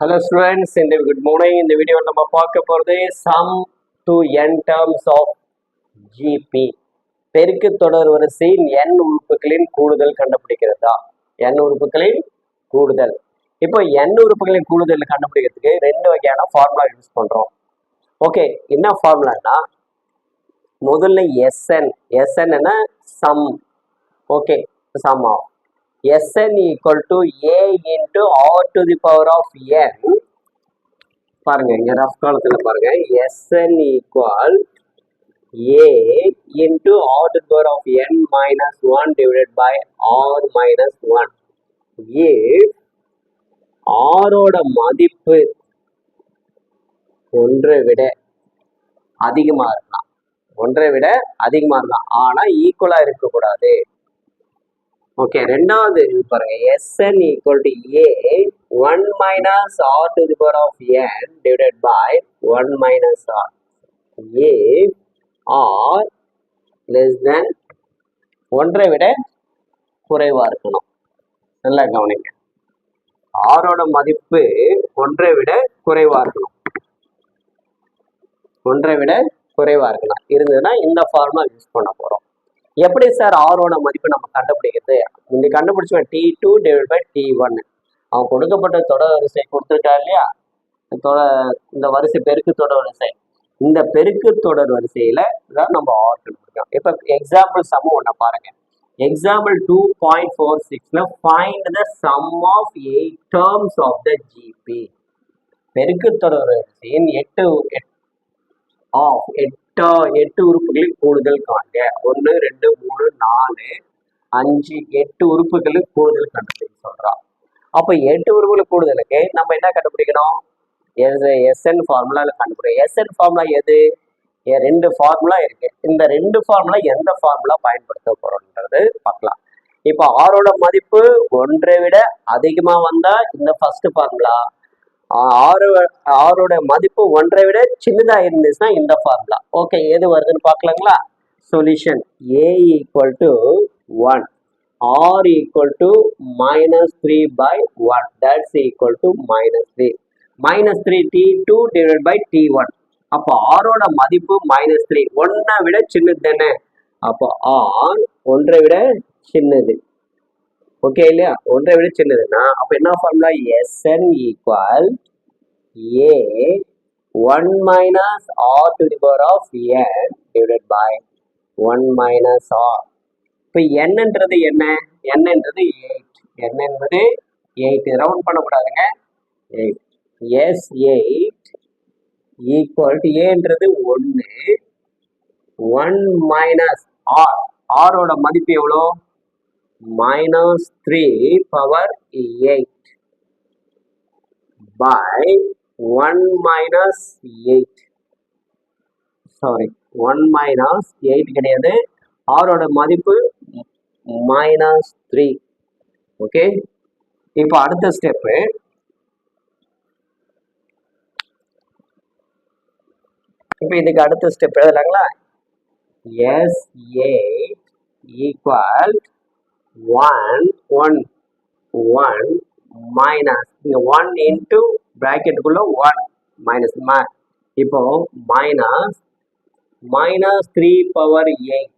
Hello students இந்த good morning இந்த video நம்ம பார்க்க போகிறது sum to n terms of GP பெருக்கு தொடர் வரிசையின் எண் உறுப்புகளின் கூடுதல் கண்டுபிடிக்கிறதா? எண் உறுப்புகளின் கூடுதல். இப்போ எண் உறுப்புகளின் கூடுதல் கண்டுபிடிக்கிறதுக்கு ரெண்டு வகையான ஃபார்முலா யூஸ் பண்ணுறோம் ஓகே என்ன ஃபார்முலானா முதல்ல SN SN sum okay sum ஆகும். Sn equal to A into R to the power of n பாருங்க இங்க ரஃப் காலத்துல பாருங்க Sn equal A into R to the power of n minus 1 divided by R minus 1 if R ஓட மதிப்பு ஒன்றை விட அதிகமா இருக்கலாம் ஒன்றை விட அதிகமா இருக்கலாம் ஆனா ஈக்குவலா இருக்கக்கூடாது ஓகே ரெண்டாவது இது பாருங்க. SN equal to A one minus R to the power of N divided by one minus R A R less than ஒன்றை விட குறைவாக இருக்கணும். நல்லா கவனிங்க. ஆரோட மதிப்பு ஒன்றை விட குறைவாக இருக்கணும். ஒன்றை விட குறைவாக இருக்கலாம் இருந்ததுன்னா இந்த ஃபார்முலா யூஸ் பண்ண போகிறோம் எப்படி சார் ஆரோட மதிப்பு நம்ம கண்டுபிடிக்கிறது? இங்க கண்டுபிடிச்சவன் T two divide by T one அவன் கொடுக்கப்பட்ட தொடர் வரிசை கொடுத்துருக்கா இல்லையா? தொட- இந்த வரிசை பெருக்கு தொடர் வரிசை. இந்த பெருக்கு தொடர் வரிசையில தான் நம்ம ஆர் கண்டுபிடிக்கோம் இப்போ எக்ஸாம்பிள் சம் ஒன்றை பாருங்க. எக்ஸாம்பிள் டூ பாயிண்ட் ஃபோர் சிக்ஸ்ல find the sum of eight terms of the GP பெருக்கு தொடர் வரிசையின் எட்டு ஆஃப் எட்டா எட்டு உறுப்புகளின் கூடுதல் காண்க. ஒன்று ரெண்டு மூணு நாலு அஞ்சு எட்டு உறுப்புகளுக்கு கூடுதல் கண்டுபிடிக்க சொல்றான் அப்போ எட்டு உறுப்புகளுக்கு கூடுதலுக்கு நம்ம என்ன கண்டுபிடிக்கணும்? எஸ்என் ஃபார்முலாவில் கண்டுபிடிக்கும் எஸ்என் ஃபார்முலா எது? எ- ரெண்டு ஃபார்முலா இருக்கு. இந்த ரெண்டு ஃபார்முலா எந்த ஃபார்முலா பயன்படுத்த போறோம்ன்றது பார்க்கலாம். இப்போ ஆரோட மதிப்பு ஒன்றை விட அதிகமாக வந்தால் இந்த ஃபர்ஸ்ட் ஃபார்முலா ஆறு ஆறோட மதிப்பு ஒன்றை விட சின்னதாக இருந்துச்சுன்னா இந்த ஃபார்முலா ஓகே எது வருதுன்னு பார்க்கலாங்களா? Solution A equal to one R equal to minus three by one that's equal to minus three minus three T two divide by T one அப்போ ஆரோட மதிப்பு மைனஸ் த்ரீ ஒன்றை விட சின்னது தானே? அப்போ ஆர் ஒன்றை விட சின்னது. ஓகே இல்லையா? ஒன்றை விட சின்னதுன்னா அப்போ என்ன formula SN equal A one minus R to the power of N divided by one minus R இப்போ என்னன்றது என்ன? என்னன்றது எயிட் என்ன என்பது eight round பண்ணக்கூடாதுங்க. Eight S eight equal to ஏன்றது ஒன்று ஒன் மைனஸ் ஆர் ஆரோட மதிப்பு எவ்வளோ? Minus 3 power 8 by 1 minus 8 sorry 1 minus 8 கிடையாது. ஆரோட மதிப்பு மைனஸ் த்ரீ ஓகே இப்போ அடுத்த ஸ்டெப்பு இப்போ இதுக்கு அடுத்த step எழுதலாங்களா? S eight equal one one one minus இங்கே ஒன் இன்ட்டு ப்ராக்கெட்டுக்குள்ள ஒன் மைனஸ் இப்போ minus minus three power eight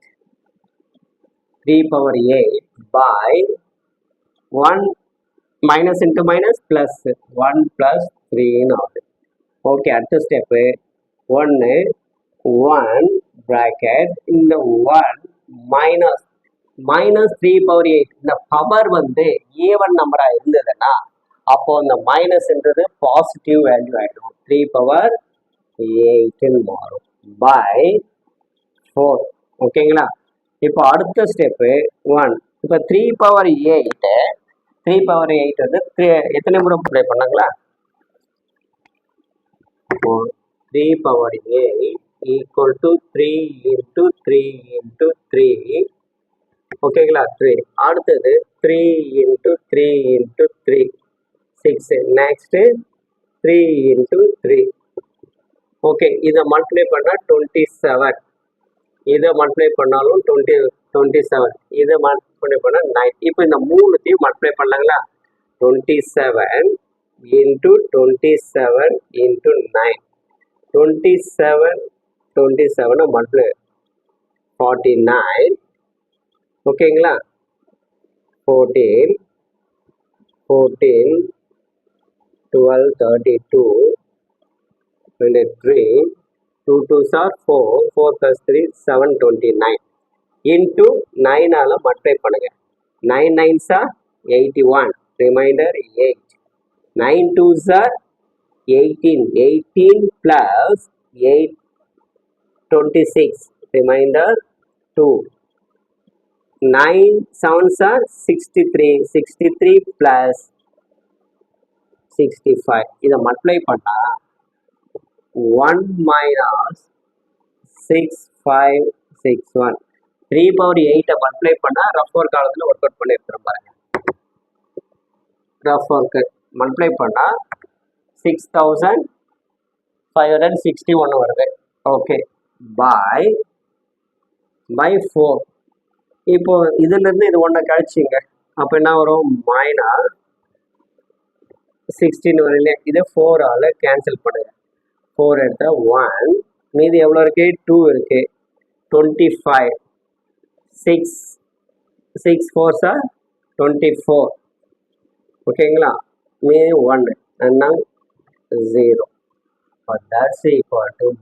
three power eight by one minus into minus plus one plus த்ரீன்னு ஆகுது okay அடுத்த ஸ்டெப்பு ஒன்று one bracket இந்த one minus minus three power eight இந்த power வந்து even நம்பராக இருந்ததுன்னா அப்போ இந்த மைனஸ்ன்றது பாசிட்டிவ் வேல்யூ ஆகிடும் த்ரீ பவர் எயிட்டுன்னு மாறும். பை ஃபோர் ஓகேங்களா இப்போ அடுத்த ஸ்டெப்பு ஒன் இப்போ three power eight three power eight வந்து த்ரீ எத்தனை முறை ப்ளே பண்ணாங்களா? Three power eight equal to three into three into three ஓகேங்களா த்ரீ அடுத்தது three into three into three six next three into three okay இதை multiply பண்ணால் டுவெண்ட்டி செவன் இதை மல்டிப்ளை பண்ணாலும் டுவெண்ட்டி டுவெண்ட்டி செவன் இதை மல்டிப்ளை பண்ணால் நைன் இப்போ இந்த மூணுத்தையும் multiply பண்ணலாங்களா? Twenty seven into twenty seven into nine twenty seven twenty செவனை multiply 49 ஓகேங்களா fourteen fourteen twelve thirty two twenty three two two sir four four plus three seven twenty nine into நைனால் multiply பண்ணுங்கள் nine nine sir eighty one remainder eight nine two sir eighteen eighteen plus eight twenty six remainder two 26 remainder 2 9 sevens are 63 63 plus 65 இதை multiply பண்ணால் one minus six five six one three power எயிட்டை multiply பண்ணால் rough work காலத்தில் work out பண்ணியிருக்கிறோம் பாருங்க. Rough work multiply பண்ணால் six thousand five hundred sixty ஒன்று வருது. Okay bye by four இப்போ இதுலேருந்து இது ஒன்றை கழிச்சிங்க. அப்போ என்ன வரும்? மைனா சிக்ஸ்டீன் வரையிலே இதை ஃபோரால் கேன்சல் பண்ணுங்க. ஃபோர் எடுத்தா ஒன் மீதி எவ்வளோ இருக்கு? டூ இருக்கு. Twenty five six six four sir twenty four ஓகேங்களா? மீதி ஒன் என்ன? Zero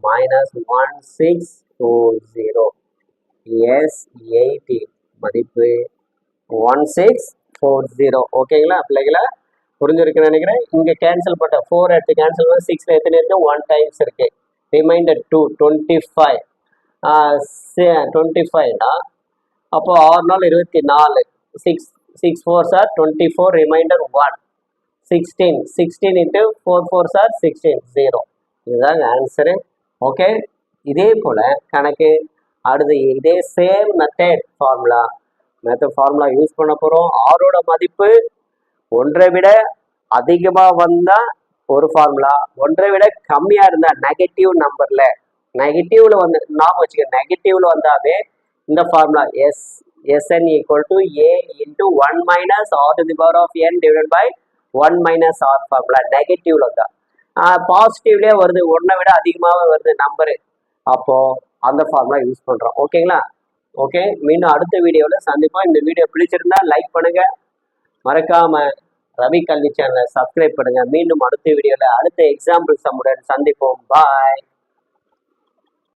minus one six two zero S eighty மதிப்பு ஒன் சிக்ஸ் ஃபோர் ஜீரோ ஓகேங்களா பிள்ளைகளை? புரிஞ்சிருக்குன்னு நினைக்கிறேன். இங்கே கேன்சல் பண்ண ஃபோர் எடுத்து கேன்சல் பண்ண சிக்ஸில் எத்தனை இருக்குது ஒன் டைம்ஸ் இருக்கு. Remainder two twenty five twenty ஃபைவ்னா அப்போ ஆறு நாள் இருபத்தி நாலு. Six six four sir twenty four remainder one sixteen sixteen into four four sir sixteen zero இதுதாங்க ஆன்சரு ஓகே இதே போல் கணக்கு அடுத்து இதே same method formula method formula use பண்ண போகிறோம் ஆரோட மதிப்பு ஒன்றை விட அதிகமாக வந்தால் ஒரு ஃபார்முலா ஒன்றை விட கம்மியாக இருந்தால் நெகட்டிவ் நம்பரில் நெகட்டிவ்ல வந்து ஞாபகம் வச்சுக்க நெகட்டிவ்ல வந்தாவே இந்த formula S SN equal to A into one minus R to the power of N divide by one minus R formula நெகட்டிவ்ல வந்தா. பாசிட்டிவ்லேயே வருது. ஒன்றை விட அதிகமாகவே வருது நம்பரு அப்போது அந்த ஃபார்முலா யூஸ் பண்ணுறோம் ஓகேங்களா ஓகே மீண்டும் அடுத்த வீடியோவில் சந்திப்போம். இந்த வீடியோ பிடிச்சிருந்தா லைக் பண்ணுங்க. மறக்காம ரவி கல்வி சேனலை சப்ஸ்கிரைப் பண்ணுங்க. மீண்டும் அடுத்த வீடியோவில் அடுத்த எக்ஸாம்பிள் சம்முடன் சந்திப்போம். பாய்